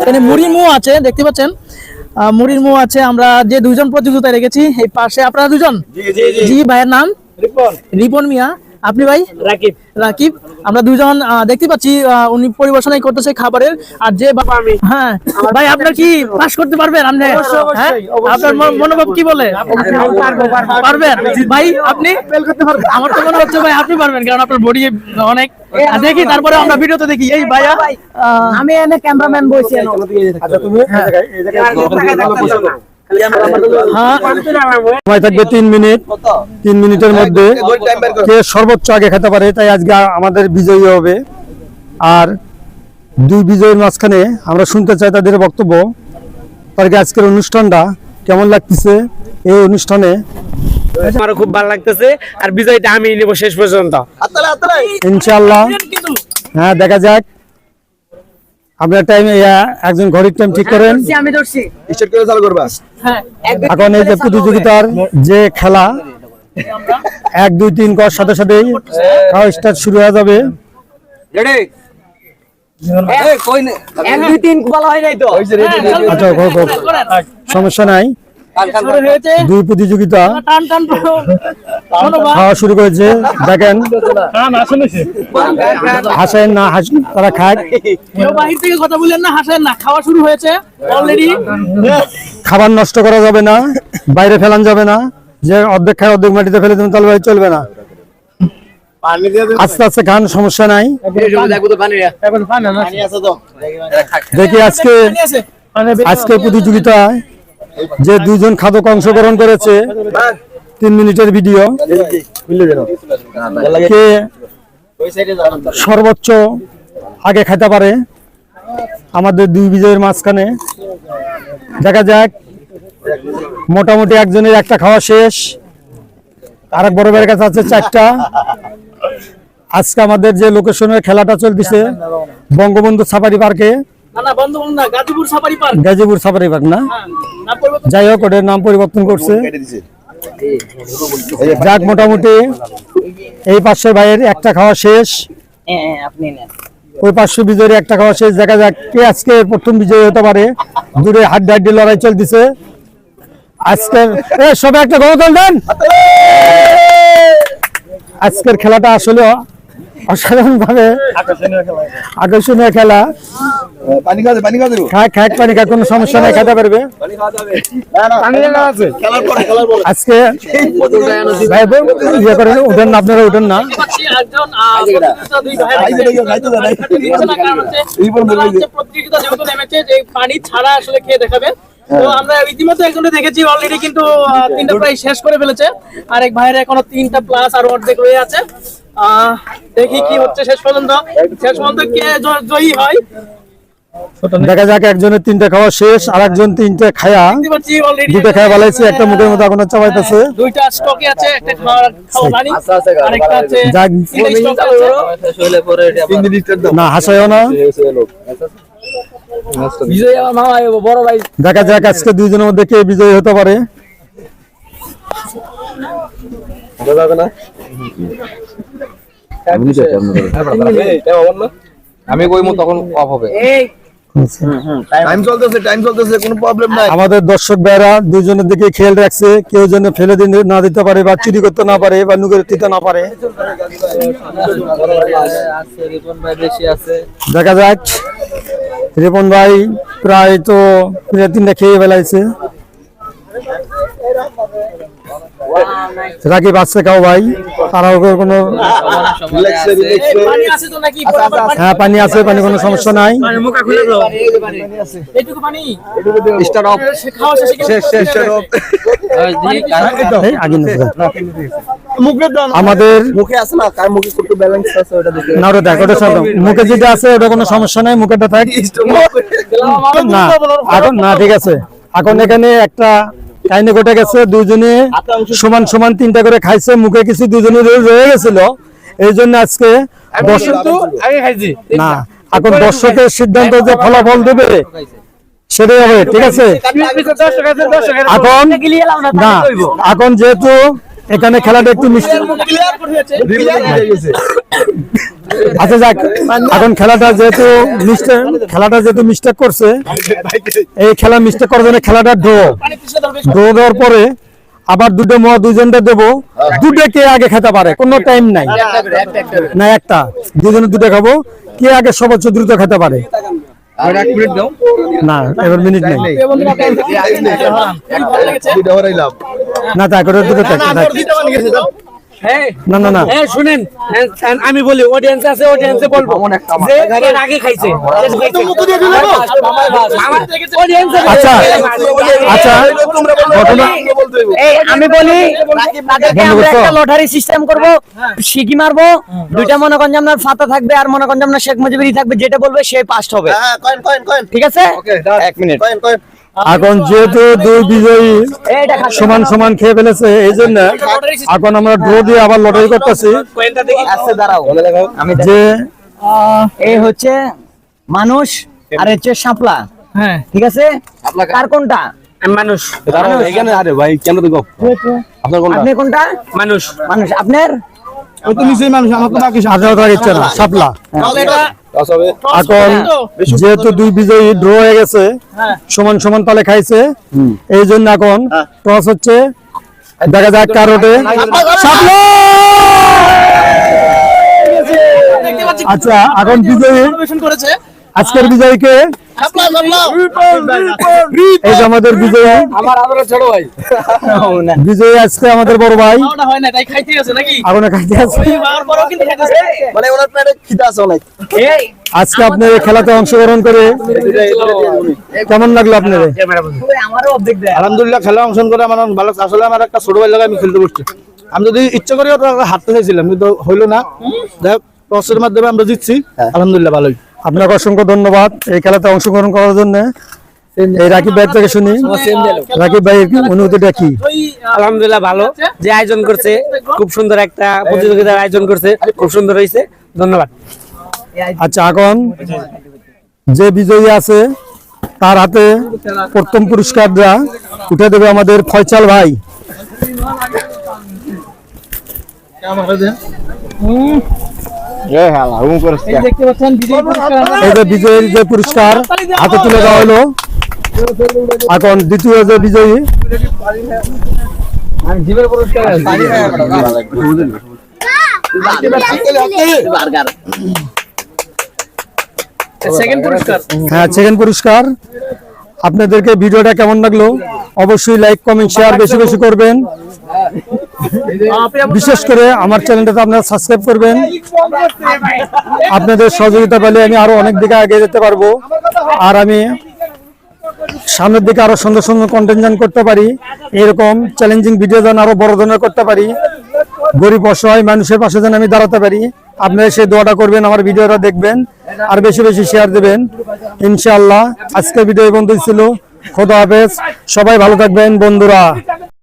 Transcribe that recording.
এখানে মুড়ির মো আছে দেখতে পাচ্ছেন? আহ, মুড়ির মো আছে আমরা যে দুজন প্রতিযোগিতায় রেখেছি এই পাশে আপনারা দুজন? জি ভাইয়ের নাম? রিপন। রিপন মিয়া। আপনি ভাই? রাকিব। রাকিব। আমরা দুজন আহ, দেখতে পাচ্ছি উনি পরিবেশনা করতেছে খাবারের। আর যে বা- হ্যাঁ। ভাই আপনার কি পাস করতে পারবেন? আপনি হ্যাঁ? আপনার মনোভাব কি বলে? পারবেন ভাই আপনি? আমার তো মনে হচ্ছে ভাই আপনি পারবেন কারণ আপনার বডি অনেক। দেখি তারপরে আমরা ভিডিওতে দেখি। এই ভাইয়া আহ, আমি এনে ক্যামেরাম্যান বসে হ্যাঁ। সময় থাকবে তিন মিনিট। তিন মিনিটের মধ্যে কে সর্বোচ্চ আগে খেতে পারে তাই আজকে আমাদের বিজয়ী হবে। আর দুই বিজয়ীর মাঝখানে আমরা শুনতে চাই তাদের বক্তব্য। তার আজকের অনুষ্ঠানটা কেমন লাগতেছে? এই অনুষ্ঠানে আমারও খুব ভালো লাগতেছে আর বিজয়টা আমি নেব শেষ পর্যন্ত। ইনশাল্লাহ হ্যাঁ দেখা যাক। আপনার টাইম একজন ঘড়ির টাইম ঠিক করেন। আমি হ্যাঁ এখন এই যে প্রতিযোগিতার যে খেলা এক দুই তিন কর সাথে সাথে স্টার্ট শুরু হয়ে যাবে। হয় আচ্ছা। সমস্যা নাই। দুই প্রতিযোগিতা। খাওয়া শুরু করেছে। দেখেন। হাসেন না হাস তারা কেউ বাহির থেকে কথা বললেন না হাসেন না। খাওয়া শুরু হয়েছে অলরেডি খাবার নষ্ট করা যাবে না বাইরে ফেলান যাবে না যে অর্ধেক খায় অর্ধেক মাটিতে ফেলে দেবেন তাহলে ভাই চলবে না। আস্তে আস্তে খান সমস্যা নাই। দেখি আজকে আজকে প্রতিযোগিতায় যে দুইজন খাদক অংশগ্রহণ করেছে, তিন মিনিটের ভিডিও, কে সর্বোচ্চ আগে খেতে পারে, আমাদের দুই বিজয়ের মাঝখানে। দেখা যাক, মোটামুটি একজনের একটা খাওয়া শেষ আর এক বড় কাছে আছে চারটা। আজকে আমাদের যে লোকেশনের খেলাটা চলতেছে, বঙ্গবন্ধু সাফারি পার্কে না না বন্ধ করুন না Gazipur safari park. Gazipur safari park না? হ্যাঁ যাই হোক ওটার নাম পরিবর্তন করছে। যাক মোটামুটি এই পাঁচশো ভাইয়ের একটা খাওয়া শেষ। ওই পাঁচশো বিজয়ের একটা খাওয়া শেষ। দেখা যাক কে আজকে প্রথম বিজয়ী হতে পারে। দূরে হাড্ডি হাড্ডি লড়াই চলতেছে। আজকের এ সবে একটা গণতন্ত্র দেন! আজকের খেলাটা আসলে অসাধারণ ভাবে আকর্ষণীয় খেলা। খায় ইয়ে আপনারা উঠেন না পানি ছাড়া আসলে খেয়ে দেখাবে তো আমরা দেখেছি অলরেডি কিন্তু তিনটা প্রায় শেষ করে ফেলেছে। আর এক ভাইয়ের এখনও তিনটা প্লাস আর অর্ধেক রয়ে আছে। দেখি কি হচ্ছে শেষ পর্যন্ত। শেষ পর্যন্ত কে জয়ী হয়? দেখা যাক একজনের তিনটা খাওয়া শেষ আর একজন তিনটা খায়া। দুটো খাওয়া বলাইছে একটা মুখের মতো এখন দুইটা স্টকে আছে একটা আছে না হাসায়ও না। বিজয় আমার মামা বড় ভাই। দেখা যাক আজকে দুইজনের মধ্যে কে বিজয়ী হতে পারে। আমি কইমু তখন অফ হবে। এই। টাইম চলতেছে টাইম চলতেছে কোনো প্রবলেম নাই। আমাদের দর্শক ভাইরা দুইজনের দিকে খেয়াল রাখছে কেউ যেন ফেলে দিন না দিতে পারে বা চুরি করতে না পারে বা নুকের দিতে না পারে। দেখা যাক। রিপন ভাই প্রায় তো প্রায় তিনটা খেয়ে ফেলাইছে। রাকিব আসছে কাউ ভাই? তারাও কোনো নাকি? বরাবর পানি? হ্যাঁ পানি আছে পানি কোনো সমস্যা নাই। আমাদের মুখে আছে না? কার মুখে কত আছে ওটা দেখে। না ওটা দেখ ওটা মুখে যেটা আছে ওটা কোনো সমস্যা নাই মুখেটা থাক। না এখন না ঠিক আছে। এখন এখানে একটা কাহিনী ঘটে গেছে দুজনে সমান সমান তিনটা করে খাইছে মুখে কিছু দুজনে রয়ে- রয়ে গেছিল। এই জন্য আজকে না এখন দর্শকের সিদ্ধান্ত যে ফলাফল দেবে সেটাই হবে ঠিক আছে? এখন না এখন যেহেতু এখানে খেলাটা একটু মিষ্টি। আচ্ছা যাক এখন খেলাটা যেহেতু মিস্টেক খেলাটা যেহেতু মিস্টেক করছে এই খেলা মিস্টেক করার জন্য খেলাটা ড্র ধরবে ড্র দেওয়ার পরে আবার দুটো মহ দুজনটা দেবো। দুটো কে আগে খেতে পারে কোনো টাইম নাই। না একটা। দুজনে দুটো খাব। কে আগে সর্বোচ্চ দ্রুত খেতে পারে? না এবার মিনিট নেই। না থাক থাক। দিতে দাও হ্যাঁ। না না না। হ্যাঁ শুনেন হ্যাঁ, হ্যাঁ, আমি বলি অডিয়েন্স আছে অডিয়েন্সে বলব। যে এর আগে খাইছে। আচ্ছা আচ্ছা ঘটনা এই আমি বলি আমরা একটা লটারি সিস্টেম করব সিকি মারবো দুইটা মনে করেন আপনার ফাতা থাকবে আর মনে করেন আপনার শেখ মুজিবুরি থাকবে যেটা বলবে সে পাস্ট হবে। হ্যাঁ কয়েন কয়েন কয়েন ঠিক আছে? এক মিনিট। কয়েন কয়েন এখন যেহেতু দুই বিজয়ী সমান সমান খেয়ে ফেলেছে এই জন্য এখন আমরা ড্র দিয়ে আবার লটারি করতেছি। যে এই হচ্ছে মানুষ আর হচ্ছে শাপলা। হ্যাঁ। ঠিক আছে? কার কোনটা? মানুষ। এখানে আরে ভাই কেন তো গপ? আপনার কোনটা? আপনি কোনটা? মানুষ। মানুষ। আপনার? ও তো নিচেই মানুষ আমার তো বাকি আঠারো টাকা ইচ্ছে না সাপলা এখন যেহেতু দুই বিজয়ী ড্র হয়ে গেছে হ্যাঁ। সমান সমান তালে খাইছে এই জন্য এখন টস হচ্ছে দেখা যাক কারোটে আচ্ছা এখন বিজয়ী আজকের বিজয়ীকে এই যে আমাদের বিজয়ী। আমার আদরের ছোট ভাই বিজয়ী আজকে আমাদের বড় ভাই। হয় খাইতে আছে। মানে এই আজকে আপনি খেলাতে অংশগ্রহণ করে কেমন লাগল আপনার? আলহামদুলিল্লাহ খেলা অংশগ্রহণ করে আমার ভালো। আসলে আমার একটা ছোট ভাই লাগে আমি খেলতে বসছি। আমি যদি ইচ্ছা করি তো হারতে চাইছিলাম কিন্তু হইল না। দেখ টসের মাধ্যমে আমরা জিতছি। আলহামদুলিল্লাহ ভালোই। আপনাকে অসংখ্য ধন্যবাদ। এই খেলাতে অংশগ্রহণ করার জন্য এই রাকিব ভাই থেকে শুনি। রাকিব ভাইয়ের কি অনুভূতিটা কি? আলহামদুলিল্লাহ ভালো। যে আয়োজন করছে খুব সুন্দর একটা প্রতিযোগিতার আয়োজন করছে খুব সুন্দর হয়েছে। ধন্যবাদ। আচ্ছা এখন যে বিজয়ী আছে তার হাতে প্রথম পুরস্কারটা উঠে দেবে আমাদের ফয়সাল ভাই। আমরা বিজয়ীর যে পুরস্কার হাতে তুলে দেওয়া হলো। এখন দ্বিতীয় যে বিজয়ী পুরস্কার হ্যাঁ সেকেন্ড পুরস্কার। আপনাদেরকে ভিডিওটা কেমন লাগল? অবশ্যই লাইক কমেন্ট শেয়ার বেশি বেশি করবেন। বিশেষ করে আমার চ্যানেলটাতে আপনারা সাবস্ক্রাইব করবেন। আপনাদের সহযোগিতা পেলে আমি আরও অনেক দিকে আগে যেতে পারব। আর আমি সামনের দিকে আরও সুন্দর সুন্দর কন্টেন্ট করতে পারি। এরকম চ্যালেঞ্জিং ভিডিও যেন আরও বড় ধরনের করতে পারি। গরিব অসহায় মানুষের পাশে যেন আমি দাঁড়াতে পারি। আপনারা সেই দোয়াটা করবেন, আমার ভিডিওটা দেখবেন, আর বেশি বেশি শেয়ার দেবেন। ইনশাআল্লাহ, আজকের ভিডিও এই বন্ধুই ছিল। খোদা হাফেজ। সবাই ভালো থাকবেন, বন্ধুরা।